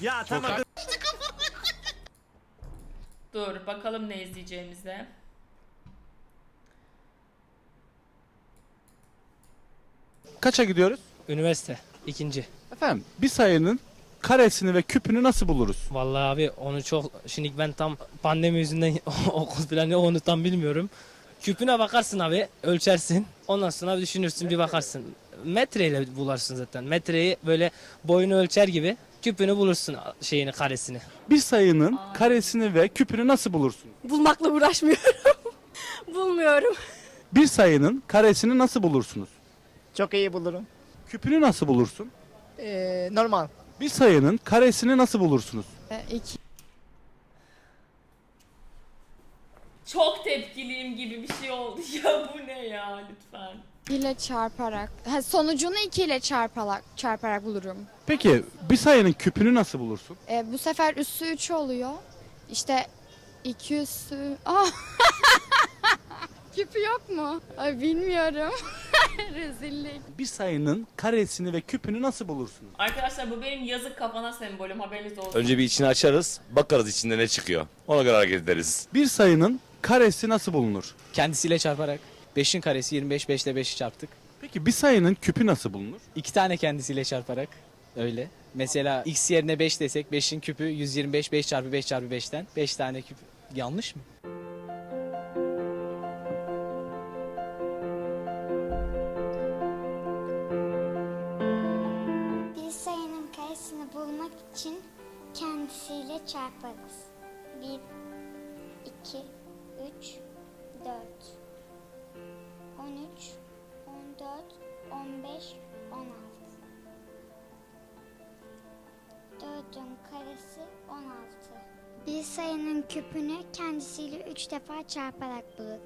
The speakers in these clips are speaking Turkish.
Ya tamam dur. Dur bakalım ne izleyeceğimize. Kaça gidiyoruz? Üniversite ikinci. Efendim bir sayının karesini ve küpünü nasıl buluruz? Vallahi abi onu çok şimdi ben tam pandemi yüzünden okul planı onu tam bilmiyorum. Küpüne bakarsın abi ölçersin. Ondan sonra düşünürsün bir bakarsın. Metreyle bularsın zaten. Metreyi böyle boyunu ölçer gibi küpünü bulursun şeyini karesini. Bir sayının karesini ve küpünü nasıl bulursun? Bulmakla uğraşmıyorum. Bulmuyorum. Bir sayının karesini nasıl bulursunuz? Çok iyi bulurum. Küpünü nasıl bulursun? Ee, normal. Bir sayının karesini nasıl bulursunuz? İki. Çok tepkiliyim gibi bir şey oldu ya bu ne ya lütfen. İle çarparak. Ha, sonucunu 2 ile çarparak, çarparak bulurum. Peki bir sayının küpünü nasıl bulursun? E, bu sefer üssü 3 oluyor. İşte 2 üssü... Aa! Küpü yok mu? Ay bilmiyorum. Rezillik. Bir sayının karesini ve küpünü nasıl bulursunuz? Arkadaşlar bu benim yazık kafana sembolüm haberiniz olsun. Önce bir içini açarız, bakarız içinde ne çıkıyor. Ona göre hareket ederiz. Bir sayının karesi nasıl bulunur? Kendisiyle çarparak 5'in karesi 25 5 ile 5'i çarptık. Peki bir sayının küpü nasıl bulunur? İki tane kendisiyle çarparak öyle. Mesela x yerine 5 desek 5'in küpü 125 5 çarpı 5 çarpı 5'ten 5 tane küp. Yanlış mı? Küpünü kendisiyle 3 defa çarparak bulurum.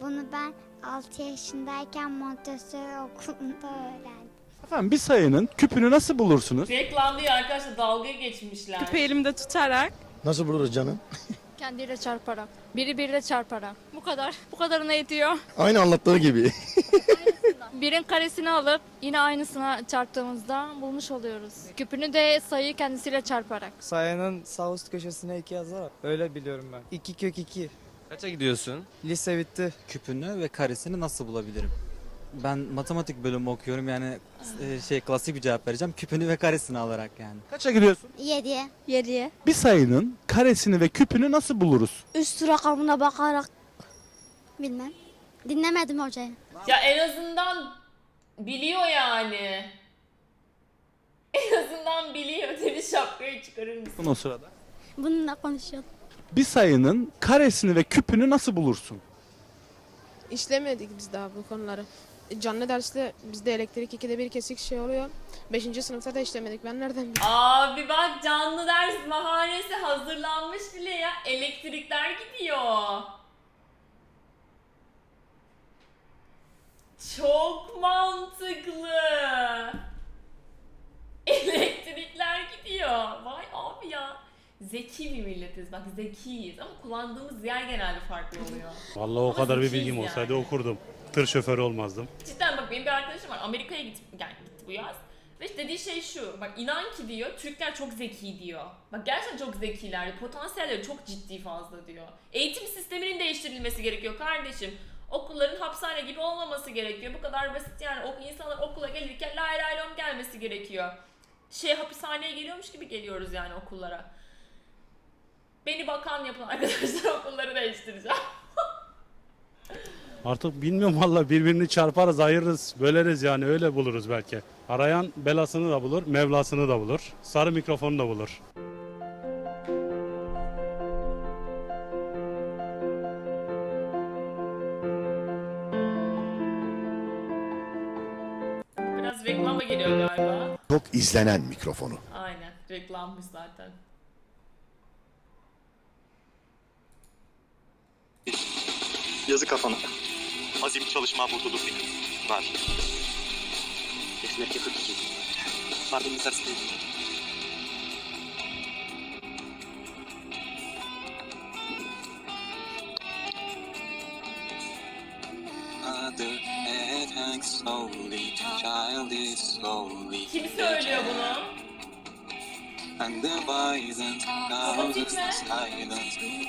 Bunu ben 6 yaşındayken Montessori okulunda öğrendim. Efendim bir sayının küpünü nasıl bulursunuz? Reklam değil arkadaşlar dalga geçmişler. Küpe elimde tutarak. Nasıl buluruz canım? Kendiyle çarparak. Biri biriyle çarparak. Bu kadar. Bu kadarına yetiyor. Aynı anlattığı gibi. Birin karesini alıp yine aynısına çarptığımızda bulmuş oluyoruz. Küpünü de sayıyı kendisiyle çarparak. Sayının sağ üst köşesine 2 yazarak. Öyle biliyorum ben. 2 kök 2. Kaça gidiyorsun? Lise bitti. küpünü ve karesini nasıl bulabilirim? Ben matematik bölümü okuyorum yani e, şey klasik bir cevap vereceğim. Küpünü ve karesini alarak yani. Kaça gidiyorsun? 7'ye. 7'ye. Bir sayının karesini ve küpünü nasıl buluruz? Üst rakamına bakarak. Bilmem. Dinlemedim hocayı. Ya en azından biliyor yani. En azından biliyor. Deniz şapkayı çıkarır mısın? O sırada. Bununla konuşuyordum. Bir sayının karesini ve küpünü nasıl bulursun? İşlemedik biz daha bu konuları. Canlı derste bizde elektrik ikide bir kesik şey oluyor. Beşinci sınıfta da işlemedik. Ben nereden bileyim? Abi bak canlı ders bahanesi hazırlanmış bile ya. Elektrikler gidiyor. Çok mantıklı. Elektrikler gidiyor. Vay abi ya. Zeki bir milletiz. Bak zekiyiz ama kullandığımız yer genelde farklı oluyor. Vallahi o Ama kadar bir zekiyiz bilgim yani. olsaydı okurdum. Tır şoförü olmazdım. Cidden bak benim bir arkadaşım var Amerika'ya gitti, yani gitti bu yaz. Ve dediği şey şu, bak inan ki diyor Türkler çok zeki diyor. Bak gerçekten çok zekiler, potansiyelleri çok ciddi fazla diyor. Eğitim sisteminin değiştirilmesi gerekiyor kardeşim. Okulların hapishane gibi olmaması gerekiyor. Bu kadar basit yani o insanlar okula gelirken lay lay lom gelmesi gerekiyor. Şey hapishaneye geliyormuş gibi geliyoruz yani okullara. Beni bakan yapın arkadaşlar okulları değiştireceğim. Artık bilmiyorum valla birbirini çarparız, ayırırız, böleriz yani öyle buluruz belki. Arayan belasını da bulur, mevlasını da bulur. Sarı mikrofonu da bulur. Reklama geliyor galiba. Çok izlenen mikrofonu. Aynen reklammış zaten. Yazı kafana. Azim çalışma mutluluk Var. Kesinlikle 42. Pardon ters değil. Kim söylüyor bunu? Baba gitme.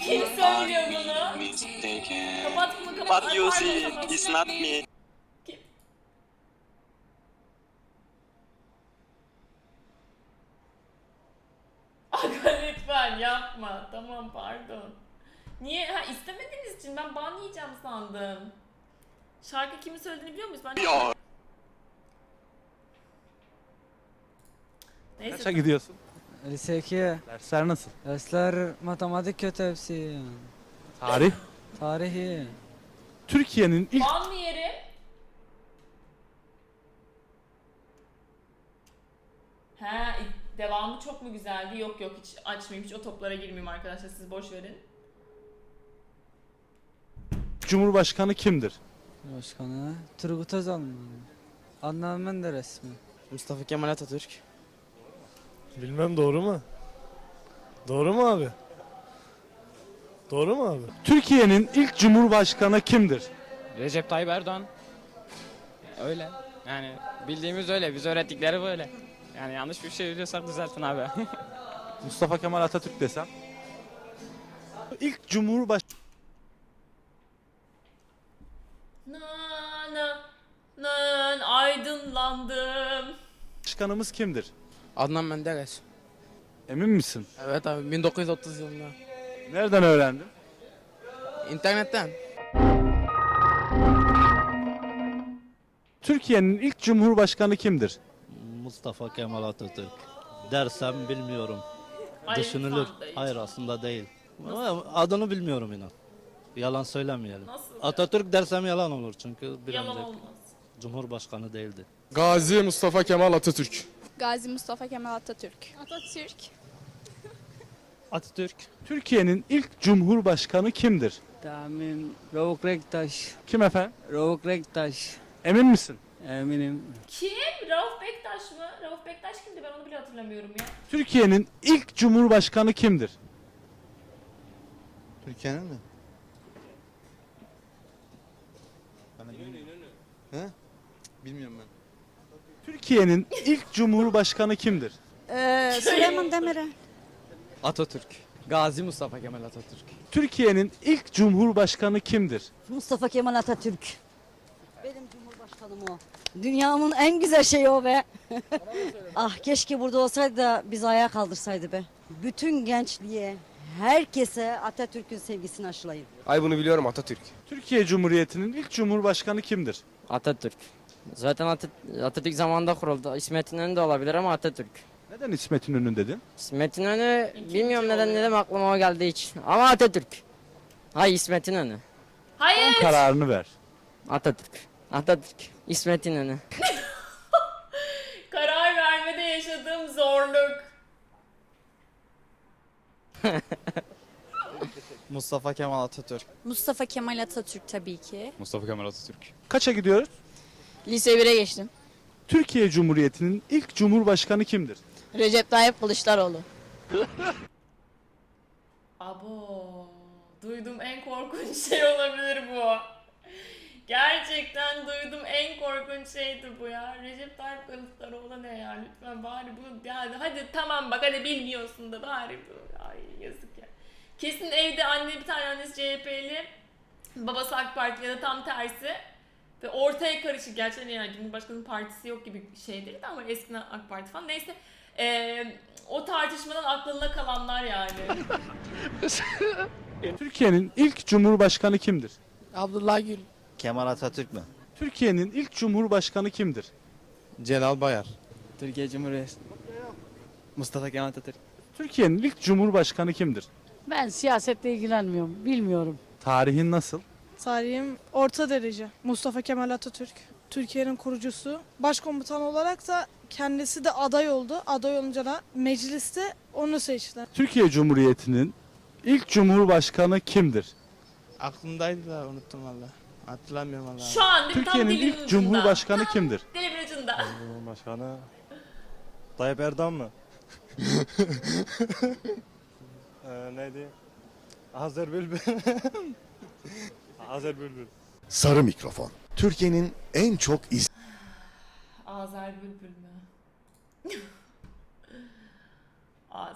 Kim söylüyor bunu? Kapat bunu kapat. But you see, it's not me. Aga lütfen yapma. Tamam pardon. Niye? Ha istemediğiniz için ben ban yiyeceğim sandım. Şarkı kimin söylediğini biliyor muyuz? Ben ya. Neyse. Kaça gidiyorsun? Lise 2. Dersler nasıl? Dersler matematik kötü hepsi. Tarih. Tarihi. Türkiye'nin ilk Ban mı yeri? He, devamı çok mu güzeldi? Yok yok hiç açmayayım, hiç o toplara girmeyeyim arkadaşlar siz boş verin. Cumhurbaşkanı kimdir? Başkanı Turgut Özal mı? Adnan Menderes mi? Mustafa Kemal Atatürk. Bilmem doğru mu? Doğru mu abi? Doğru mu abi? Türkiye'nin ilk cumhurbaşkanı kimdir? Recep Tayyip Erdoğan. Öyle. Yani bildiğimiz öyle. Biz öğrettikleri böyle. Yani yanlış bir şey biliyorsak düzeltin abi. Mustafa Kemal Atatürk desem. İlk cumhurbaş aydınlandım. başkanımız kimdir? Adnan Menderes. Emin misin? Evet abi 1930 yılında. Nereden öğrendin? İnternetten. Türkiye'nin ilk cumhurbaşkanı kimdir? Mustafa Kemal Atatürk. Dersem bilmiyorum. Hiç. Hayır aslında değil. Ama adını bilmiyorum inan. Yalan söylemeyelim. Nasıl? Atatürk dersem yalan olur çünkü bir Yalan olmaz. Cumhurbaşkanı değildi. Gazi Mustafa Kemal Atatürk. Gazi Mustafa Kemal Atatürk. Atatürk. Atatürk. Türkiye'nin ilk cumhurbaşkanı kimdir? Tahmin Ravuk Rektaş. Kim efendim? Ravuk Rektaş. Emin misin? Eminim. Kim? Rauf Bektaş mı? Rauf Bektaş kimdi? Ben onu bile hatırlamıyorum ya. Türkiye'nin ilk cumhurbaşkanı kimdir? Türkiye'nin mi? He? Bilmiyorum ben. Türkiye'nin ilk cumhurbaşkanı kimdir? Süleyman Demirel. Atatürk. Gazi Mustafa Kemal Atatürk. Türkiye'nin ilk cumhurbaşkanı kimdir? Mustafa Kemal Atatürk. Benim cumhurbaşkanım o. Dünyanın en güzel şeyi o be. ah keşke burada olsaydı da biz ayağa kaldırsaydı be. Bütün gençliğe, herkese Atatürk'ün sevgisini aşılayın. Ay bunu biliyorum Atatürk. Türkiye Cumhuriyeti'nin ilk cumhurbaşkanı kimdir? Atatürk. Zaten Atatürk zamanında kuruldu. İsmet İnönü de olabilir ama Atatürk. Neden İsmet İnönü dedin? İsmet İnönü bilmiyorum neden dedim aklıma o geldi hiç. Ama Atatürk. Hay İsmet İnönü. Hayır. Kararını ver. Atatürk. Atatürk. İsmet İnönü. Karar vermede yaşadığım zorluk. Mustafa Kemal Atatürk. Mustafa Kemal Atatürk tabii ki. Mustafa Kemal Atatürk. Kaça gidiyoruz? Lise 1'e geçtim. Türkiye Cumhuriyeti'nin ilk cumhurbaşkanı kimdir? Recep Tayyip Kılıçdaroğlu. Abo. Duyduğum en korkunç şey olabilir bu. Gerçekten duyduğum en korkunç şeydi bu ya. Recep Tayyip Kılıçdaroğlu ne ya? Lütfen bari bunu yani hadi tamam bak hadi bilmiyorsun da bari bu. Ay yazık ya. Kesin evde anne bir tane annesi CHP'li, babası AK Partili ya da tam tersi. Ve ortaya karışık gerçekten yani Cumhurbaşkanı'nın partisi yok gibi şeydir de ama eskiden AK Parti falan. Neyse eee, o tartışmadan aklında kalanlar yani. Türkiye'nin ilk cumhurbaşkanı kimdir? Abdullah Gül. Kemal Atatürk mü? Türkiye'nin ilk cumhurbaşkanı kimdir? Celal Bayar. Türkiye Cumhuriyeti. Mustafa Kemal Atatürk. Türkiye'nin ilk cumhurbaşkanı kimdir? Ben siyasetle ilgilenmiyorum. Bilmiyorum. Tarihin nasıl? Tarihim orta derece. Mustafa Kemal Atatürk. Türkiye'nin kurucusu. Başkomutan olarak da kendisi de aday oldu. Aday olunca da mecliste onu seçtiler. Türkiye Cumhuriyeti'nin ilk cumhurbaşkanı kimdir? Aklımdaydı da unuttum valla. Hatırlamıyorum valla. Şu an değil mi? tam Türkiye'nin dilimin ilk ucunda. cumhurbaşkanı kimdir? Dilimin ucunda. Cumhurbaşkanı Tayyip Erdoğan mı? ee, neydi? Azer Bülbül. Azer Bülbül. Sarı mikrofon. Türkiye'nin en çok Azer Bülbül mü? ağza.